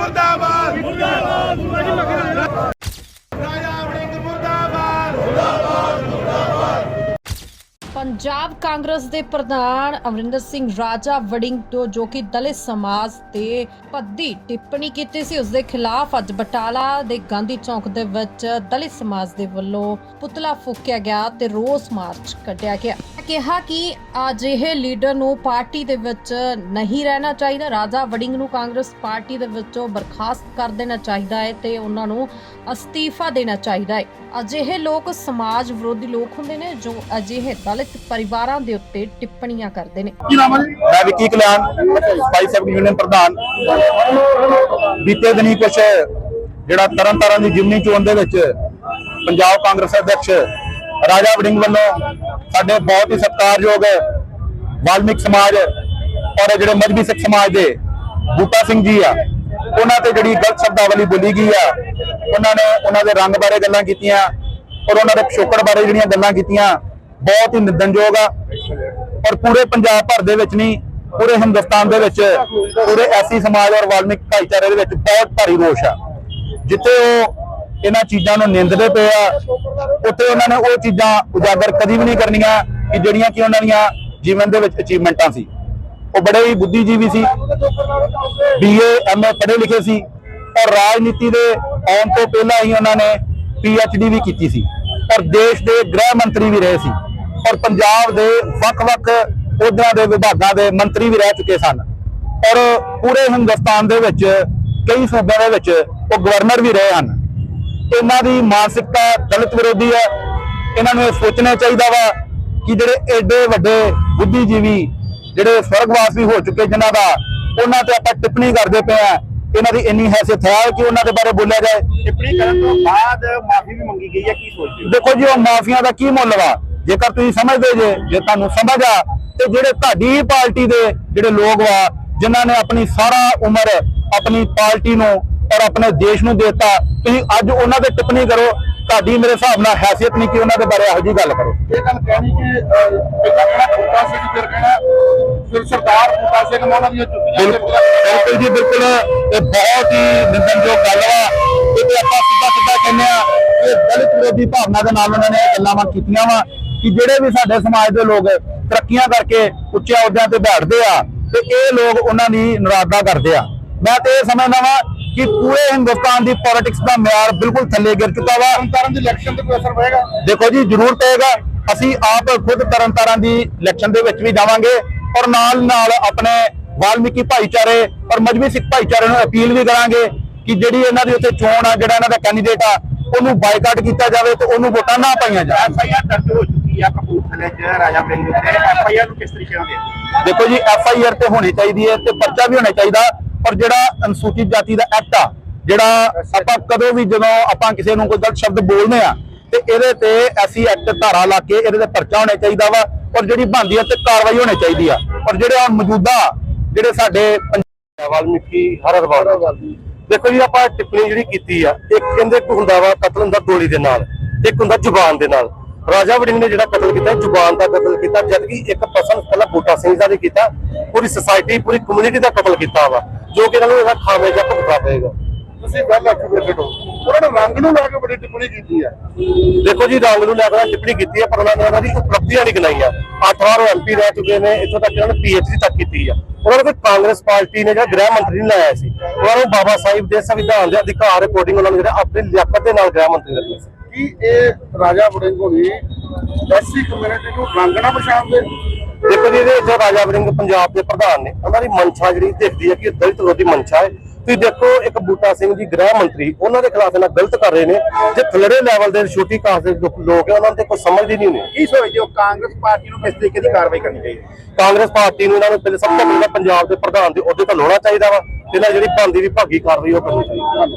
ਮੁਰਦਾਬਾਦ। ਮੁਰਦਾਬਾਦ ਪੰਜਾਬ ਕਾਂਗਰਸ ਦੇ ਪ੍ਰਧਾਨ ਅਮਰਿੰਦਰ ਸਿੰਘ ਰਾਜਾ ਵੜਿੰਗ ਤੋਂ, ਜੋ ਕਿ ਦਲਿਤ ਸਮਾਜ ਤੇ ਭੱਦੀ ਟਿੱਪਣੀ ਕੀਤੀ ਸੀ ਉਸ ਦੇ ਖਿਲਾਫ ਅੱਜ ਬਟਾਲਾ ਦੇ ਗਾਂਧੀ ਚੌਕ ਦੇ ਵਿੱਚ ਦਲਿਤ ਸਮਾਜ ਦੇ ਵੱਲੋਂ ਪੁਤਲਾ ਫੂਕਿਆ ਗਿਆ ਤੇ ਰੋਸ ਮਾਰਚ ਕੱਢਿਆ ਗਿਆ। ਕਿਹਾ ਕਿ ਅਜਿਹੇ ਲੀਡਰ ਨੂੰ ਪਾਰਟੀ ਦੇ ਵਿੱਚ ਨਹੀਂ ਰਹਿਣਾ ਚਾਹੀਦਾ। ਰਾਜਾ ਵੜਿੰਗ ਨੂੰ ਕਾਂਗਰਸ ਪਾਰਟੀ ਦੇ ਵਿੱਚੋਂ ਬਰਖਾਸਤ ਕਰ ਦੇਣਾ ਚਾਹੀਦਾ ਹੈ ਤੇ ਉਹਨਾਂ ਨੂੰ ਅਸਤੀਫਾ ਦੇਣਾ ਚਾਹੀਦਾ ਹੈ। ਅਜਿਹੇ ਲੋਕ ਸਮਾਜ ਵਿਰੋਧੀ ਲੋਕ ਹੁੰਦੇ ਨੇ, ਜੋ ਅਜਿਹੇ ਦਲਿਤ ਪਰਿਵਾਰਾਂ ਦੇ ਉੱਤੇ ਟਿੱਪਣੀਆਂ ਕਰਦੇ ਨੇ। ਮੈਂ ਵਿੱਕੀ ਕਲਿਆਣ ਸਪਾਈ ਸਬ ਯੂਨੀਅਨ ਪ੍ਰਧਾਨ। ਬੀਤੇ ਦਿਨੀ ਕੁਛ ਜਿਹੜਾ ਤਰਨ ਤਾਰਨ ਦੀ ਜਿਮਨੀ ਚੋਣ ਦੇ ਵਿੱਚ ਪੰਜਾਬ ਕਾਂਗਰਸ ਅਧਿਕਸ਼ ਰਾਜਾ ਵੜਿੰਗ ਵੱਲੋਂ ਸਾਡੇ ਬਹੁਤ ਹੀ ਸਤਿਕਾਰਯੋਗ ਵਾਲਮੀਕ ਸਮਾਜ ਔਰ ਜਿਹੜੇ ਮਜਬੀ ਸਿੱਖ ਸਮਾਜ ਦੇ ਬੂਟਾ ਸਿੰਘ ਜੀ ਆ ਉਹਨਾਂ ਤੇ ਜਿਹੜੀ ਗਲਤ ਸ਼ਬਦਾਵਲੀ ਬੋਲੀ ਗਈ ਆ ਉਹਨਾਂ ਨੇ ਉਹਨਾਂ ਦੇ ਰੰਗ ਬਾਰੇ ਗੱਲਾਂ ਕੀਤੀਆਂ ਔਰ ਉਹਨਾਂ ਦੇ ਪਿਛੋਕੜ ਬਾਰੇ ਜਿਹੜੀਆਂ ਗੱਲਾਂ ਕੀਤੀਆਂ ਬਹੁਤ ਹੀ ਨਿੰਦਣਯੋਗ ਆ। ਔਰ ਪੂਰੇ ਪੰਜਾਬ ਭਰ ਦੇ ਵਿੱਚ ਨਹੀਂ, ਪੂਰੇ ਹਿੰਦੁਸਤਾਨ ਦੇ ਵਿੱਚ, ਪੂਰੇ ਐਸੀ ਸਮਾਜ ਔਰ ਵਾਲਮਿਕ ਭਾਈਚਾਰੇ ਦੇ ਵਿੱਚ ਬਹੁਤ ਭਾਰੀ ਰੋਸ਼ ਆ। ਜਿੱਥੇ ਉਹ ਇਹਨਾਂ ਚੀਜ਼ਾਂ ਨੂੰ ਨਿੰਦਦੇ ਪਏ ਆ, ਉੱਥੇ ਉਹਨਾਂ ਨੇ ਉਹ ਚੀਜ਼ਾਂ ਉਜਾਗਰ ਕਦੀ ਵੀ ਨਹੀਂ ਕਰਨੀਆਂ ਕਿ ਜਿਹੜੀਆਂ ਕਿ ਉਹਨਾਂ ਦੀਆਂ ਜੀਵਨ ਦੇ ਵਿੱਚ ਅਚੀਵਮੈਂਟਾਂ ਸੀ। ਉਹ ਬੜੇ ਹੀ ਬੁੱਧੀਜੀਵੀ ਸੀ। ਬੀਏ ਐਮਏ ਪੜ੍ਹੇ ਲਿਖੇ ਸੀ। ਔਰ ਰਾਜਨੀਤੀ ਦੇ ਆਉਣ ਤੋਂ ਪਹਿਲਾਂ ਹੀ ਉਹਨਾਂ ਨੇ ਪੀਐਚਡੀ ਵੀ ਕੀਤੀ ਸੀ। ਔਰ ਦੇਸ਼ ਦੇ ਗ੍ਰਹਿ ਮੰਤਰੀ ਵੀ ਰਹੇ ਸੀ। ਔਰ ਪੰਜਾਬ ਦੇ ਵੱਖ-ਵੱਖ ਅਹੁਦਿਆਂ ਦੇ ਵਿਭਾਗਾਂ ਦੇ ਮੰਤਰੀ ਵੀ ਰਹਿ ਚੁੱਕੇ ਸਨ। ਔਰ ਪੂਰੇ ਹਿੰਦੁਸਤਾਨ ਦੇ ਵਿੱਚ ਕਈ ਸੂਬਿਆਂ ਦੇ ਵਿੱਚ ਉਹ ਗਵਰਨਰ ਵੀ ਰਹੇ ਹਨ। ਇਹਨਾਂ ਦੀ ਮਾਨਸਿਕਤਾ ਦਲਿਤ ਵਿਰੋਧੀ ਹੈ। ਇਹਨਾਂ ਨੂੰ ਇਹ ਸੋਚਣਾ ਚਾਹੀਦਾ ਵਾ ਕਿ ਜਿਹੜੇ ਐਡੇ ਵੱਡੇ ਬੁੱਧੀਜੀਵੀ ਜਿਹੜੇ ਸਵਰਗਵਾਸ ਵੀ ਹੋ ਚੁੱਕੇ ਜਿਨ੍ਹਾਂ ਦਾ ਉਹਨਾਂ ਤੇ ਆਪਾਂ ਟਿੱਪਣੀ ਕਰਦੇ ਪਏ ਆ ਇਹਨਾਂ ਦੀ ਇੰਨੀ ਹੈਸੀਅਤ ਹੈ ਕਿ ਉਹਨਾਂ ਦੇ ਬਾਰੇ ਬੋਲਿਆ ਜਾਏ। ਟਿੱਪਣੀ ਕਰਨ ਤੋਂ ਬਾਅਦ ਮਾਫੀ ਵੀ ਮੰਗੀ ਗਈ ਹੈ ਕੀ ਸੋਚਦੇ ਹੋ? ਦੇਖੋ ਜੀ ਉਹ ਮਾਫੀਆਂ ਦਾ ਕੀ ਮੁੱਲ ਵਾ? ਜੇਕਰ ਤੁਸੀਂ ਸਮਝਦੇ ਜੇ ਜੇ ਤੁਹਾਨੂੰ ਸਮਝ ਆ ਤੇ ਜਿਹੜੇ ਤੁਹਾਡੀ ਪਾਰਟੀ ਦੇ ਜਿਹੜੇ ਲੋਕ ਵਾ ਜਿਨ੍ਹਾਂ ਨੇ ਆਪਣੀ ਸਾਰਾ ਉਮਰ ਆਪਣੀ ਪਾਰਟੀ ਨੂੰ ਔਰ ਆਪਣੇ ਦੇਸ਼ ਨੂੰ ਦਿੱਤਾ ਤੁਸੀਂ ਅੱਜ ਉਹਨਾਂ ਤੇ ਟਿੱਪਣੀ ਕਰੋ ਤੁਹਾਡੀ ਮੇਰੇ ਹਿਸਾਬ ਨਾਲ ਹੈਸੀਅਤ ਨਹੀਂ ਕਿ ਉਹਨਾਂ ਦੇ ਬਾਰੇ ਇਹੋ ਜਿਹੀ ਗੱਲ ਕਰੋ। ਇਹ ਗੱਲ ਕਹਿਣੀ ਕਿ ਪਹਿਲਾਂ ਬੂਟਾ ਸਿੰਘ ਫਿਰ ਕਹਿਣਾ ਫਿਰ ਸਰਦਾਰ ਬੂਟਾ ਸਿੰਘ ਨੇ ਉਹਨਾਂ ਦੀਆਂ ਜੁੱਤੀਆਂ ਬਿਲਕੁਲ ਜੀ ਬਿਲਕੁਲ। ਇਹ ਬਹੁਤ ਹੀ ਨਿੰਦਨਯੋਗ ਗੱਲ ਵਾ ਇਹ ਤੇ ਆਪਾਂ ਸਿੱਧਾ ਸਿੱਧਾ ਕਹਿੰਦੇ ਆ ਕਿ ਦਲਿਤ ਵਿਰੋਧੀ ਭਾਵਨਾ ਦੇ ਨਾਲ ਉਹਨਾਂ ਨੇ ਗੱਲਾਂ ਕੀਤੀਆਂ ਵਾ। ਕਿ ਜਿਹੜੇ ਵੀ ਸਾਡੇ ਸਮਾਜ ਦੇ ਲੋਕ ਤਰੱਕੀਆਂ ਕਰਕੇ ਉੱਚੇ ਅਹੁਦਿਆਂ ਤੇ ਬੈਠਦੇ ਆ ਤੇ ਇਹ ਲੋਕ ਉਹਨਾਂ ਦੀ ਨਰਾਜ਼ਾ ਕਰਦੇ ਆ। ਮੈਂ ਤੇ ਇਹ ਸਮਝਦਾ ਵਾਂ ਕਿ ਪੂਰੇ ਹਿੰਦੁਸਤਾਨ ਦੀ ਪੋਲਿਟਿਕਸ ਦਾ ਮਿਆਰ ਬਿਲਕੁਲ ਥੱਲੇ ਗਿਰ ਚੁੱਕਾ ਵਾ। ਤਰਨਤਾਰਨ ਦੀ ਇਲੈਕਸ਼ਨ ਤੇ ਕੋਈ ਅਸਰ ਪਏਗਾ ਦੇਖੋ ਜੀ ਜ਼ਰੂਰ ਪਏਗਾ ਅਸੀਂ ਆਪ ਖੁਦ ਤਰਨਤਾਰਨ ਦੀ ਇਲੈਕਸ਼ਨ ਦੇ ਵਿੱਚ ਵੀ ਜਾਵਾਂਗੇ ਔਰ ਨਾਲ ਨਾਲ ਆਪਣੇ ਵਾਲਮੀਕੀ ਭਾਈਚਾਰੇ ਔਰ ਮਜਬੀ ਸਿੱਖ ਭਾਈਚਾਰੇ ਨੂੰ ਅਪੀਲ ਵੀ ਕਰਾਂਗੇ ਕਿ ਜਿਹੜੀ ਇਹਨਾਂ ਦੀ ਉੱਥੇ ਚੋਣ ਆ ਜਿਹੜਾ ਇਹਨਾਂ ਦਾ ਕੈਂਡੀਡੇਟ ਆ ਉਹਨੂੰ ਬਾਈਕਾਟ ਕੀਤਾ ਜਾਵੇ ਤੇ ਉਹਨੂੰ ਵੋਟਾਂ ਨਾ ਪਾਈਆਂ ਜਾਣ। ਐਫਆਈਆਰ ਦਰਜ ਹੋ ਚੁੱਕੀ ਆ ਕਪੂਰਥਲੇ ਚ ਰਾਜਾ ਪਿੰਡ ਉੱਤੇ ਐਫਆਈਆਰ ਨੂੰ ਕਿਸ ਤਰੀਕੇ ਨਾਲ ਦੇਖਦੇ ਦੇਖੋ ਜੀ ਐਫ ਆਈ ਆਰ ਤੇ ਹੋਣੀ ਚਾਹੀਦੀ ਹੈ ਤੇ ਪਰਚਾ ਵੀ ਹੋਣਾ ਚਾਹੀਦਾ ਔਰ ਜਿਹੜਾ ਅਨੁਸੂਚਿਤ ਜਾਤੀ ਦਾ ਐਕਟ ਆ ਜਿਹੜਾ ਆਪਾਂ ਕਦੋਂ ਵੀ ਜਦੋਂ ਆਪਾਂ ਕਿਸੇ ਨੂੰ ਕੋਈ ਗਲਤ ਸ਼ਬਦ ਬੋਲਦੇ ਆ ਤੇ ਇਹਦੇ ਤੇ ਐਸੀ ਐਕਟ ਧਾਰਾ ਲਾ ਕੇ ਇਹਦੇ ਤੇ ਪਰਚਾ ਹੋਣਾ ਚਾਹੀਦਾ ਵਾ ਔਰ ਜਿਹੜੀ ਬਣਦੀ ਹੈ ਤੇ ਕਾਰਵਾਈ ਹੋਣੀ ਚਾਹੀਦੀ ਆ। ਔਰ ਜਿਹੜੇ ਹੁਣ ਮੌਜੂਦਾ ਜਿਹੜੇ ਸਾਡੇ ਪੰਜਾਬ ਵਾਲਮੀਕੀ ਹਰ ਅਰਵਾਲ ਦੇਖੋ ਜੀ ਆਪਾਂ ਟਿੱਪਣੀ ਜਿਹੜੀ ਕੀਤੀ ਆ ਇੱਕ ਕਹਿੰਦੇ ਹੁੰਦਾ ਵਾ ਕਤਲ ਹੁੰਦਾ ਗੋਲੀ ਦੇ ਨਾਲ ਇੱਕ ਹੁੰਦਾ ਜ਼ੁਬਾਨ ਦੇ ਨਾਲ। ਰਾਜਾ ਵੜਿੰਗ ਨੇ ਜਿਹੜਾ ਕਤਲ ਕੀਤਾ ਜ਼ੁਬਾਨ ਦਾ ਕਤਲ ਕੀਤਾ ਜਦ ਕਿ ਇੱਕ ਪਰਸਨ ਪਹਿਲਾਂ ਬੂਟਾ ਸਿੰਘ ਦਾ ਨੇ ਕੀਤਾ ਪੂਰੀ ਸੁਸਾਇਟੀ ਪੂਰੀ ਕਮਿਊਨਿਟੀ ਦਾ ਕਤਲ ਕੀਤਾ ਵਾ ਜੋ ਕਿ ਇਹਨਾਂ ਨੂੰ ਇਹਦਾ ਖਾਮਿਆਜਾ ਭੁਗਤਣਾ ਪਏਗਾ। ਤੁਸੀਂ ਗੱਲ ਮੇਰੇ ਤੋਂ ਉਹਨਾਂ ਨੇ ਰੰਗ ਨੂੰ ਲੈ ਕੇ ਬੜੀ ਟਿੱਪਣੀ ਕੀਤੀ ਆ। ਦੇਖੋ ਜੀ ਰੰਗ ਨੂੰ ਲੈ ਕੇ ਟਿੱਪਣੀ ਕੀਤੀ ਹੈ ਪਰ ਉਹਨਾਂ ਨੇ ਉਹਨਾਂ ਦੀ ਉਪਲਬਧੀਆਂ ਨਹੀਂ ਗਿਣਾਈਆਂ। ਅੱਠ ਵਾਰ ਐਮਪੀ ਰਹਿ ਚੁੱਕੇ ਨੇ ਇੱਥੋਂ ਤੱਕ ਉਹਨਾਂ ਨੇ ਪੀਐਚਡੀ ਤੱਕ ਕੀਤੀ ਆ। ਉਹਨਾਂ ਨੇ ਕੋਈ ਕਾਂਗਰਸ ਪਾਰਟੀ ਨੇ ਜਿਹੜਾ ਗ੍ਰਹਿ ਮੰਤਰੀ ਲਾਇਆ ਸੀ। ਉਹਨਾਂ ਨੂੰ ਬਾਬਾ ਸਾਹਿਬ ਦੇ ਸੰਵਿਧਾਨ ਦੇ ਅਧਿਕਾਰ ਅਕੋਰਡਿੰਗ ਉਹਨਾਂ ਨੂੰ ਜਿਹੜਾ ਆਪਣੀ ਲਿਆਕਤ ਦੇ ਨਾਲ ਗ੍ਰਹਿ ਮੰਤਰੀ ਰੱਖਿਆ ਸੀ। ਕੀ ਇਹ ਰਾਜਾ ਵੜਿੰਗ ਹੋਣੀ ਐਸੀ ਕਮਿਊਨਿਟੀ ਨੂੰ ਨਾ ਪਛਾਣਦੇ ਦੇਖੋ ਜੀ ਇਹਦੇ ਵਿੱਚ ਰਾਜਾ ਵੜਿੰਗ ਪੰਜਾਬ ਦੇ ਪ੍ਰਧਾਨ ਨੇ। ਉਹਨਾਂ ਦੀ ਮਨਸ਼ਾ ਜਿਹੜੀ ਦਿਖਦੀ ਹੈ ਕਿ ਇਹ ਦਲਿਤ ਵਿਰੋਧੀ ਮਨਸ਼ਾ ਹੈ। ਤੁਸੀਂ ਦੇਖੋ ਇੱਕ ਬੂਟਾ ਸਿੰਘ ਜੀ ਗ੍ਰਹਿ ਮੰਤਰੀ ਉਹਨਾਂ ਦੇ ਖਿਲਾਫ ਇਹਨਾਂ ਗਲਤ ਕਰ ਰਹੇ ਨੇ। ਜੇ ਥਲੜੇ ਲੈਵਲ ਦੇ ਛੋਟੀ ਕਾਸਟ ਦੇ ਲੋਕ ਹੈ ਉਹਨਾਂ ਤੇ ਕੋਈ ਸਮਝਦੇ ਨਹੀਂ ਨੇ ਕੀ ਸੋਚਦੇ ਹੋ ਕਾਂਗਰਸ ਪਾਰਟੀ ਨੂੰ ਕਿਸ ਤਰੀਕੇ ਦੀ ਕਾਰਵਾਈ ਕਰਨੀ ਚਾਹੀਦੀ? ਕਾਂਗਰਸ ਪਾਰਟੀ ਨੂੰ ਇਹਨਾਂ ਨੂੰ ਪਹਿਲੇ ਸਭ ਤੋਂ ਪਹਿਲਾਂ ਪੰਜਾਬ ਦੇ ਪ੍ਰਧਾਨ ਦੇ ਅਹੁਦੇ ਤੋਂ ਲਾਉਣਾ ਚਾਹੀਦਾ ਵਾ। ਤੇ ਇਹਨਾਂ ਜਿਹੜੀ ਬਣਦੀ ਵਿਭਾਗੀ ਕਾਰਵਾਈ ਉਹ ਕਰਨੀ ਚਾਹੀਦੀ।